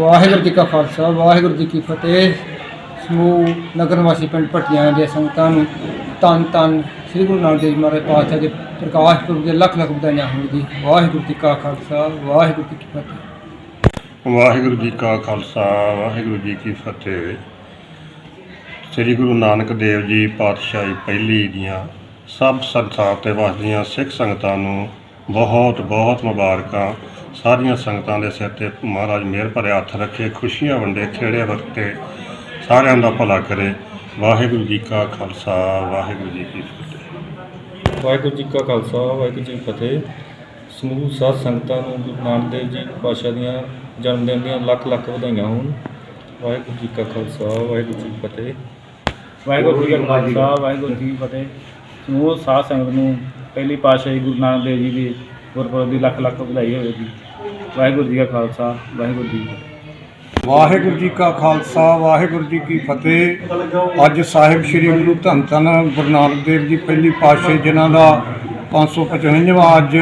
ਵਾਹਿਗੁਰੂ ਜੀ ਕਾ ਖਾਲਸਾ, ਵਾਹਿਗੁਰੂ ਜੀ ਕੀ ਫਤਿਹ। ਸਮੂਹ ਨਗਰ ਵਾਸੀ ਪਿੰਡ ਭੱਟੀਆਂ ਦੇ ਸੰਗਤਾਂ ਨੂੰ ਤਨ ਤਨ ਸ੍ਰੀ ਗੁਰੂ ਨਾਨਕ ਦੇਵ ਜੀ ਮਹਾਰਾਜ ਪਾਤਸ਼ਾਹ ਦੇ ਪ੍ਰਕਾਸ਼ ਪੁਰਬ ਦੇ ਲੱਖ ਲੱਖ ਵਧਾਈਆਂ ਹੋਣ ਜੀ। ਵਾਹਿਗੁਰੂ ਜੀ ਕਾ ਖਾਲਸਾ, ਵਾਹਿਗੁਰੂ ਜੀ ਕੀ ਫਤਿਹ। ਵਾਹਿਗੁਰੂ ਜੀ ਕਾ ਖਾਲਸਾ, ਵਾਹਿਗੁਰੂ ਜੀ ਕੀ ਫਤਿਹ। ਸ੍ਰੀ ਗੁਰੂ ਨਾਨਕ ਦੇਵ ਜੀ ਪਾਤਸ਼ਾਹੀ ਪਹਿਲੀ ਦੀਆਂ ਸਭ ਸੰਸਾਰ ਤੇ ਵਸਦੀਆਂ ਸਿੱਖ ਸੰਗਤਾਂ ਨੂੰ ਬਹੁਤ ਬਹੁਤ ਮੁਬਾਰਕਾਂ। ਸਾਰੀਆਂ ਸੰਗਤਾਂ ਦੇ ਸਿਰ ਤੇ ਮਹਾਰਾਜ ਮਿਹਰ ਭਰੇ ਹੱਥ ਰੱਖੇ ਖੁਸ਼ੀਆਂ ਵੰਡੇ ਖੇੜੇ ਵਰਤੇ ਸਾਰਿਆਂ ਦਾ ਭਲਾ ਕਰੇ। ਵਾਹਿਗੁਰੂ ਜੀ ਕਾ ਖਾਲਸਾ ਵਾਹਿਗੁਰੂ ਜੀ ਕੀ ਫਤਿਹ। ਵਾਹਿਗੁਰੂ ਜੀ ਕਾ ਖਾਲਸਾ ਵਾਹਿਗੁਰੂ ਜੀ ਕੀ ਫਤਿਹ। ਸਮੂਹ ਸਾਧ ਸੰਗਤਾਂ ਨੂੰ ਗੁਰੂ ਨਾਨਕ ਦੇਵ ਜੀ ਪਾਤਸ਼ਾਹ ਦੀਆਂ ਜਨਮ ਦਿਨ ਦੀਆਂ ਲੱਖ ਲੱਖ ਵਧਾਈਆਂ ਹੋਣ। ਵਾਹਿਗੁਰੂ ਜੀ ਕਾ ਖਾਲਸਾ ਵਾਹਿਗੁਰੂ ਜੀ ਕੀ ਫਤਿਹ। ਵਾਹਿਗੁਰੂ ਜੀ ਕਾ ਖਾਲਸਾ ਵਾਹਿਗੁਰੂ ਜੀ ਕੀ ਫਤਿਹ। ਸਮੂਹ ਸਾਧ ਸੰਗਤ ਨੂੰ ਪਹਿਲੀ ਪਾਤਸ਼ਾਹੀ ਗੁਰੂ ਨਾਨਕ ਦੇਵ ਜੀ ਦੇ ਗੁਰਪੁਰਬ ਦੀ ਲੱਖ ਲੱਖ ਵਧਾਈ ਹੋਵੇ ਜੀ ਵਾਹਿਗੁਰੂ ਜੀ ਕਾ ਖਾਲਸਾ, ਵਾਹਿਗੁਰੂ ਜੀ ਕੀ ਫਤਿਹ। ਵਾਹਿਗੁਰੂ ਜੀ ਕਾ ਖਾਲਸਾ, ਵਾਹਿਗੁਰੂ ਜੀ ਕੀ ਫਤਿਹ। ਅੱਜ ਸਾਹਿਬ ਸ੍ਰੀ ਗੁਰੂ ਧੰਨ ਧੰਨ ਗੁਰੂ ਨਾਨਕ ਦੇਵ ਜੀ ਪਹਿਲੀ ਪਾਤਸ਼ਾਹ, ਜਿਨ੍ਹਾਂ ਦਾ 555ਵਾਂ ਅੱਜ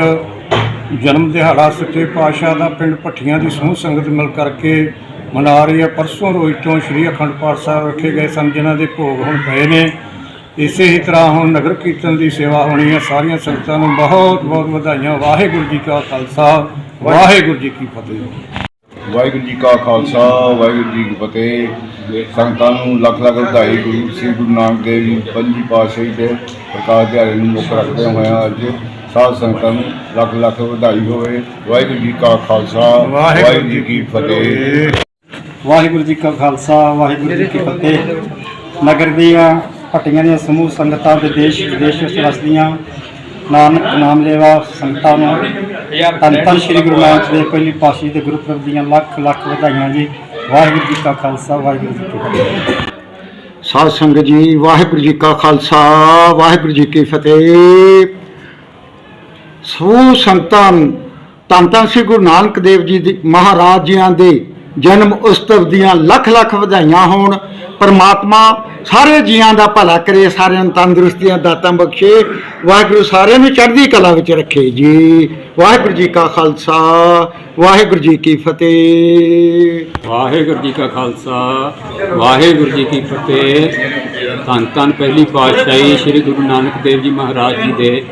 ਜਨਮ ਦਿਹਾੜਾ ਸੱਚੇ ਪਾਤਸ਼ਾਹ ਦਾ ਪਿੰਡ ਭੱਠੀਆਂ ਦੀ ਸਮੂਹ ਸੰਗਤ ਮਿਲ ਕਰਕੇ ਮਨਾ ਰਹੀ ਹੈ। ਪਰਸੋਂ ਰੋਜ਼ ਤੋਂ ਸ੍ਰੀ ਅਖੰਡ ਪਾਠ ਸਾਹਿਬ ਰੱਖੇ ਗਏ ਸਨ, ਜਿਨ੍ਹਾਂ ਦੇ ਭੋਗ ਹੁਣ ਪਏ ਨੇ। ਇਸੇ ਹੀ ਤਰ੍ਹਾਂ ਹੁਣ ਨਗਰ ਕੀਰਤਨ ਦੀ ਸੇਵਾ ਹੋਣੀ ਹੈ। ਸਾਰੀਆਂ ਸੰਗਤਾਂ ਨੂੰ ਬਹੁਤ ਬਹੁਤ ਵਧਾਈਆਂ। ਵਾਹਿਗੁਰੂ ਜੀ ਕਾ ਖਾਲਸਾ। ਵਾਹਿਗੁਰੂ ਜੀ ਕੀ ਫਤਿਹ। ਵਾਹਿਗੁਰੂ ਜੀ ਕਾ ਖਾਲਸਾ ਵਾਹਿਗੁਰੂ ਜੀ ਕੀ ਫਤਿਹ। ਸੰਗਤਾਂ ਨੂੰ ਲੱਖ ਲੱਖ ਵਧਾਈ। ਗੁਰੂ ਸ੍ਰੀ ਗੁਰੂ ਨਾਨਕ ਦੇਵ ਜੀ ਪੰਜੀ ਪਾਤਸ਼ਾਹੀ ਦੇ ਪ੍ਰਕਾਸ਼ ਦਿਹਾੜੇ ਨੂੰ ਮੁੱਖ ਰੱਖਦੇ ਹੋਇਆ ਅੱਜ। ਸਾਧ ਸੰਗਤਾਂ ਨੂੰ ਲੱਖ ਲੱਖ ਵਧਾਈ ਹੋਵੇ। ਵਾਹਿਗੁਰੂ ਜੀ ਕਾ ਖਾਲਸਾ ਵਾਹਿਗੁਰੂ ਜੀ ਕੀ ਫਤਿਹ। ਵਾਹਿਗੁਰੂ ਜੀ ਕਾ ਖਾਲਸਾ ਵਾਹਿਗੁਰੂ ਜੀ ਕੀ ਫਤਿਹ। ਨਗਰ ਦੀਆਂ ਹੱਟੀਆਂ ਦੀਆਂ ਸਮੂਹ ਸੰਗਤਾਂ ਦੇ ਦੇਸ਼ ਵਿਦੇਸ਼ ਵਿੱਚ ਵਸਦੀਆਂ। ਨਾਨਕ ਨਾਮ ਲੈਵਾ ਸੰਗਤਾਂ ਨੂੰ ਧੰਨ ਧੰਨ ਸ੍ਰੀ ਗੁਰੂ ਨਾਨਕ ਦੇਵ ਪਹਿਲੀ ਪਾਤਸ਼ਾਹੀ ਦੇ ਗੁਰਪੁਰਬ ਦੀਆਂ ਲੱਖ ਲੱਖ ਵਧਾਈਆਂ ਜੀ। ਵਾਹਿਗੁਰੂ ਜੀ ਕਾ ਖਾਲਸਾ, ਵਾਹਿਗੁਰੂ ਜੀ ਕੀ ਫਤਿਹ। ਸਾਧ ਸੰਗਤ ਜੀ, ਵਾਹਿਗੁਰੂ ਜੀ ਕਾ ਖਾਲਸਾ, ਵਾਹਿਗੁਰੂ ਜੀ ਕੀ ਫਤਿਹ। ਸਮੂਹ ਸੰਗਤਾਂ ਨੂੰ ਧੰਨ ਧੰਨ ਸ੍ਰੀ ਗੁਰੂ ਨਾਨਕ ਦੇਵ ਜੀ ਦੀ ਮਹਾਰਾਜ ਜੀਆਂ ਦੇ ਜਨਮ ਉਤਸਵ ਦੀਆਂ ਲੱਖ ਲੱਖ ਵਧਾਈਆਂ ਹੋਣ। ਪਰਮਾਤਮਾ ਸਾਰੇ ਜੀਆਂ ਦਾ ਭਲਾ ਕਰੇ, ਸਾਰਿਆਂ ਨੂੰ ਤੰਦਰੁਸਤੀਆਂ ਦਾਤਾਂ ਬਖਸ਼ੇ। ਵਾਹਿਗੁਰੂ ਸਾਰਿਆਂ ਨੂੰ ਚੜ੍ਹਦੀ ਕਲਾ ਵਿੱਚ ਰੱਖੇ ਜੀ। ਵਾਹਿਗੁਰੂ ਜੀ ਕਾ ਖਾਲਸਾ, ਵਾਹਿਗੁਰੂ ਜੀ ਕੀ ਫਤਿਹ। ਵਾਹਿਗੁਰੂ ਜੀ ਕਾ ਖਾਲਸਾ, ਵਾਹਿਗੁਰੂ ਜੀ ਕੀ ਫਤਿਹ। ਧੰਨ ਧੰਨ ਪਹਿਲੀ ਪਾਤਸ਼ਾਹੀ ਸ੍ਰੀ ਗੁਰੂ ਨਾਨਕ ਦੇਵ ਜੀ ਮਹਾਰਾਜ ਜੀ ਦੇ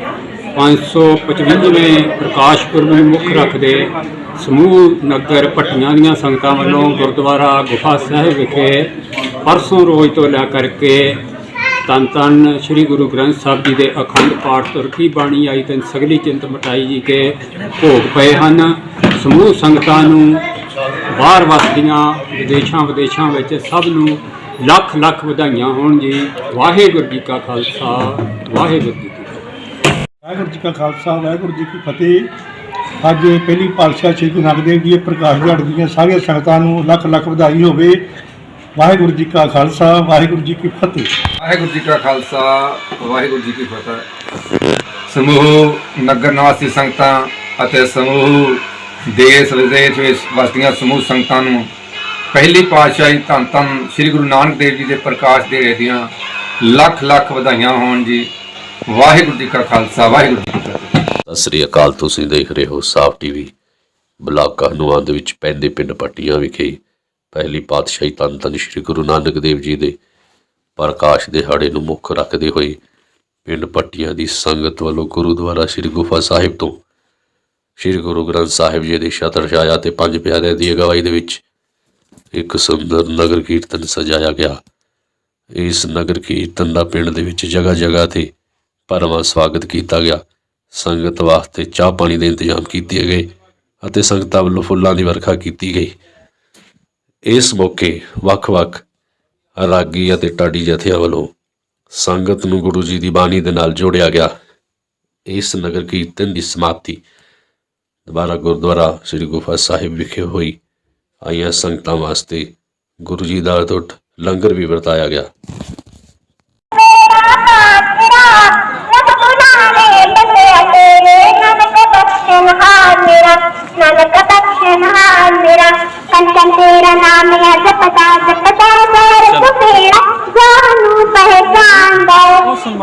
555ਵੇਂ ਪ੍ਰਕਾਸ਼ ਪੁਰਬ ਨੂੰ ਮੁੱਖ ਰੱਖਦੇ ਸਮੂਹ ਨਗਰ ਭੱਟੀਆਂ ਦੀਆਂ ਸੰਗਤਾਂ ਵੱਲੋਂ ਗੁਰਦੁਆਰਾ ਗੁਫਾ ਸਾਹਿਬ ਵਿਖੇ ਪਰਸੋਂ ਰੋਜ਼ ਤੋਂ ਲੈ ਕਰਕੇ ਤਨ ਧੰਨ ਸ੍ਰੀ ਗੁਰੂ ਗ੍ਰੰਥ ਸਾਹਿਬ ਜੀ ਦੇ ਅਖੰਡ ਪਾਠ ਤੁਰਕੀ ਬਾਣੀ ਆਈ ਤੇ ਸਗਲੀ ਚਿੰਤ ਮਟਾਈ ਜੀ ਕੇ ਭੋਗ ਪਏ ਹਨ। ਸਮੂਹ ਸੰਗਤਾਂ ਨੂੰ ਬਾਹਰ ਵਸਦੀਆਂ ਵਿਦੇਸ਼ਾਂ ਵਿਦੇਸ਼ਾਂ ਵਿੱਚ ਸਭ ਨੂੰ ਲੱਖ ਲੱਖ ਵਧਾਈਆਂ ਹੋਣ ਜੀ। ਵਾਹਿਗੁਰੂ ਜੀ ਕਾ ਖਾਲਸਾ, ਵਾਹਿਗੁਰੂ ਜੀ ਕੀ ਫਤਿਹ। ਵਾਹਿਗੁਰੂ ਜੀ ਕਾ ਖਾਲਸਾ, ਵਾਹਿਗੁਰੂ ਜੀ ਕੀ ਫਤਿਹ। ਅੱਜ ਪਹਿਲੀ ਪਾਤਸ਼ਾਹ ਸ੍ਰੀ ਗੁਰੂ ਨਾਨਕ ਦੇਵ ਜੀ ਦੇ ਪ੍ਰਕਾਸ਼ ਦਿਹਾੜੇ ਦੀਆਂ ਸਾਰੀਆਂ ਸੰਗਤਾਂ ਨੂੰ ਲੱਖ ਲੱਖ ਵਧਾਈ ਹੋਵੇ। ਵਾਹਿਗੁਰੂ ਜੀ ਕਾ ਖਾਲਸਾ ਵਾਹਿਗੁਰੂ ਜੀ ਕੀ ਫਤਿਹ। ਵਾਹਿਗੁਰੂ ਜੀ ਕਾ ਖਾਲਸਾ ਵਾਹਿਗੁਰੂ ਜੀ ਕੀ ਫਤਿਹ। ਸਮੂਹ ਨਗਰ ਨਿਵਾਸੀ ਸੰਗਤਾਂ ਅਤੇ ਸਮੂਹ ਦੇਸ਼ ਵਿਦੇਸ਼ ਵਿੱਚ ਵਸਦੀਆਂ ਸਮੂਹ ਸੰਗਤਾਂ ਨੂੰ ਪਹਿਲੀ ਪਾਤਸ਼ਾਹੀ ਧੰਨ ਧੰਨ ਸ੍ਰੀ ਗੁਰੂ ਨਾਨਕ ਦੇਵ ਜੀ ਦੇ ਪ੍ਰਕਾਸ਼ ਦਿਹਾੜੇ ਦੀਆਂ ਲੱਖ ਲੱਖ ਵਧਾਈਆਂ ਹੋਣ ਜੀ। ਵਾਹਿਗੁਰੂ ਜੀ ਕਾ ਖਾਲਸਾ ਵਾਹਿਗੁਰੂ ਜੀ ਕੀ ਫਤਿਹ। ਸਤਿ ਸ੍ਰੀ ਅਕਾਲ ਤੁਸੀਂ ਦੇਖ ਰਹੇ ਹੋ ਸਾਫ਼ ਟੀਵੀ ਬਲਾਕ ਹਨੂਆਂ ਦੇ ਵਿੱਚ ਪੈਂਦੇ ਪਿੰਡ ਪੱਟੀਆਂ ਵਿਖੇ ਪਹਿਲੀ ਪਾਤਸ਼ਾਹੀ ਧੰਨ ਧੰਨ ਸ੍ਰੀ ਗੁਰੂ ਨਾਨਕ ਦੇਵ ਜੀ ਦੇ ਪ੍ਰਕਾਸ਼ ਦਿਹਾੜੇ ਨੂੰ ਮੁੱਖ ਰੱਖਦੇ ਹੋਏ ਪਿੰਡ ਪੱਟੀਆਂ ਦੀ ਸੰਗਤ ਵੱਲੋਂ ਗੁਰਦੁਆਰਾ ਸ੍ਰੀ ਗੁਫਾ ਸਾਹਿਬ ਤੋਂ ਸ੍ਰੀ ਗੁਰੂ ਗ੍ਰੰਥ ਸਾਹਿਬ ਜੀ ਦੇ ਛਤਰ ਛਾਇਆ ਤੇ ਪੰਜ ਪਿਆਰਿਆਂ ਦੀ ਅਗਵਾਈ ਦੇ ਵਿੱਚ ਇੱਕ ਸੁੰਦਰ ਨਗਰ ਕੀਰਤਨ ਸਜਾਇਆ ਗਿਆ। ਇਸ ਨਗਰ ਕੀਰਤਨ ਦਾ ਪਿੰਡ ਦੇ ਵਿੱਚ ਜਗ੍ਹਾ ਜਗ੍ਹਾ ਤੇ ਭਰਵਾਂ ਸਵਾਗਤ ਕੀਤਾ ਗਿਆ। ਸੰਗਤ ਵਾਸਤੇ ਚਾਹ ਪਾਣੀ ਦੇ ਇੰਤਜ਼ਾਮ ਕੀਤੇ ਗਏ ਅਤੇ ਸੰਗਤਾਂ ਵੱਲੋਂ ਫੁੱਲਾਂ ਦੀ ਵਰਖਾ ਕੀਤੀ ਗਈ। ਇਸ ਮੌਕੇ ਵੱਖ-ਵੱਖ ਰਾਗੀ ਅਤੇ ਟਾਡੀ ਜਥਿਆਂ ਵੱਲੋਂ ਸੰਗਤ ਨੂੰ ਗੁਰੂ ਜੀ ਦੀ ਬਾਣੀ ਦੇ ਨਾਲ ਜੋੜਿਆ ਗਿਆ। ਇਸ ਨਗਰ ਕੀਰਤਨ ਦੀ ਸਮਾਪਤੀ ਦੁਬਾਰਾ ਗੁਰਦੁਆਰਾ ਸ੍ਰੀ ਗੁਫਾ ਸਾਹਿਬ ਵਿਖੇ ਹੋਈ। ਆਈਆਂ ਸੰਗਤਾਂ ਵਾਸਤੇ ਗੁਰੂ ਜੀ ਦਾ ਟੁੱਟ ਲੰਗਰ ਵੀ ਵਰਤਾਇਆ ਗਿਆ। ਕੰਚਨ ਤੇਰਾ ਨਾਮ ਹੈ ਜਪਤਾ ਜਪਤਾ ਕਰ ਸੁਖੇੜਾ ਜਾਨੂੰ ਪਹਿਚਾਨਦਾ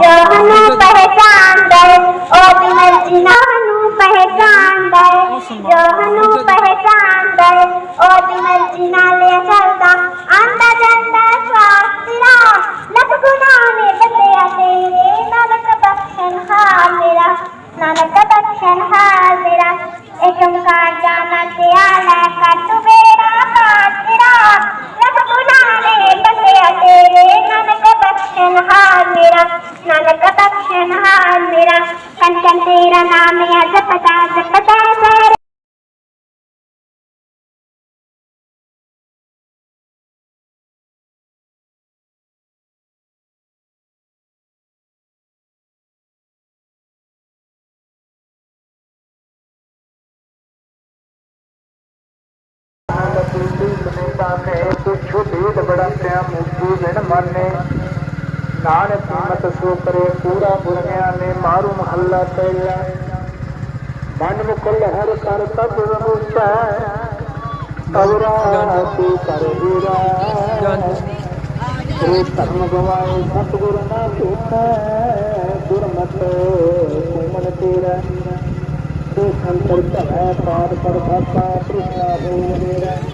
ਜਾਨੂੰ ਪਹਿਚਾਨਦਾ ਉਹ ਦੀ ਮਰਜ਼ੀ ਨਾਨੂੰ ਪਹਿਚਾਨਦਾ ਏ ਜੋ ਹਨੂੰ ਪਹਿਚਾਨਦਾ ਉਹਦੀ ਮਰਜ਼ੀ ਨਾਲ ਇਹ ਚੱਲਦਾ। ਨਾਨਕ ਕੀਮਤ ਸੋ ਕਰੇ ਪੂਰਾ ਬੁਰਗਿਆਂ ਨੇ ਮਾਰੂ ਮਹੱਲਾ ਪਹਿਲਾ ਮਨ ਮੁਕਲ ਹਰ ਕਰ ਤਬ ਰਮੁਚਾ ਅਵਰਾ ਤੇ ਕਰ ਵੀਰਾ। ਗੁਰੂ ਧਰਮ ਗਵਾਏ, ਸਤਿਗੁਰ ਨਾ ਝੂਠਾ। ਗੁਰਮਤਿ ਮਨ ਤੇਰਾ। ਤੇ ਸੰਤਰ ਭੈ ਪਾਦ ਪਰ ਭਾਪਾ ਕ੍ਰਿਸ਼ਨਾ ਹੋ ਮੇਰਾ। ਸਾਚੀ ਸੁਖੀ ਬੰਨਾ ਗੁਰ ਭਾਗਿਆ ਤੇ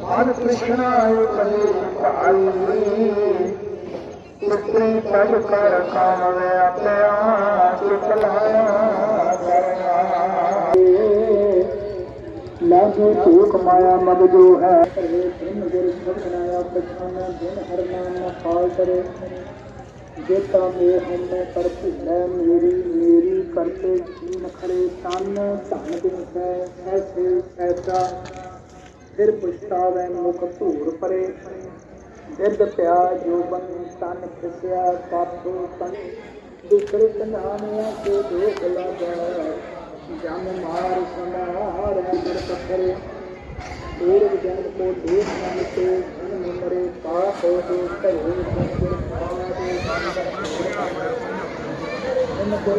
ਮਨ ਕ੍ਰਿਸ਼ਨ ਆਏ ਕਲੇ ਭਾਈ ਇਸਤਰੀ ਪੜ ਕਰ ਕਾਮ ਵੇ ਆਪਿਆ ਚੁਕਲਾਇਆ ਲਾਗੋ ਧੂਕ ਮਾਇਆ ਮਗ ਜੋ ਹੈ। ਕਰੇ ਬ੍ਰਹਮ ਗੁਰ ਸਭ ਬਣਾਇਆ ਪਛਾਨਾ ਦਿਨ ਹਰ ਨਾਮ ਫਾਲ ਕਰੇ ਜੇਤਾ ਮੇ ਹਮੇ ਪਰ ਭੁੱਲੇ ਮੇਰੀ ਮੇਰੀ ਕਰਤੇ ਜੀਨ ਖੜੇ ਤਨ ਧਨ ਦਿਨ ਹੈ ਐਸੇ ਐਸਾ ਫਿਰ ਪੁਸ਼ਤਾਵੇ ਮੁਖ ਧੂੜ ਪਰੇ। ਦਿਦ ਪਿਆ ਜੋ ਬਨ ਤਨ ਖਿਸਿਆ, ਪਾਪੂ ਤਨ ਦੁਖਰ ਤਨਾਨਿਆ ਕੇ ਦੋਖ ਲਗਾ। ਜਨ ਮਾਰ ਸੰਹਾਰ ਗੁਰ ਪੱਥਰੇ ਪੂਰਵ ਜਨਮ ਕੋ ਦੇਖ ਮਨ ਤੇ ਜਨਮ ਮਰੇ ਪਾਪ ਹੋ ਦੇ ਧਰੇ। ਗੁਰ ਪਾਦੇ ਜਨ ਗੁਰ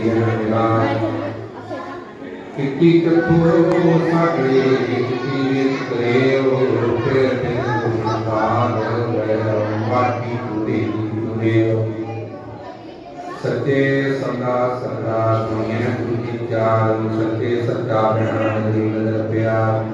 ਜਰੇ ਗੁਰ ਕਿਤੀ ਕਥੋ ਸਾਡੇ ਕਿਤੀ ਕਰੇਓ ਰੁਪੇ ਤੇ ਸੰਸਾਰ ਗਇਓ ਮਾਟੀ ਟੁੜੀ ਟੁੜਿਓ ਸੱਚੇ ਸੰਗਾ ਸੰਗਾ ਦੁਨੀਆ ਤੁਜੀ ਚਾਲ, ਸੱਚੇ ਸੱਚਾ ਬਿਆਨ ਜੀਵਨ ਪਿਆ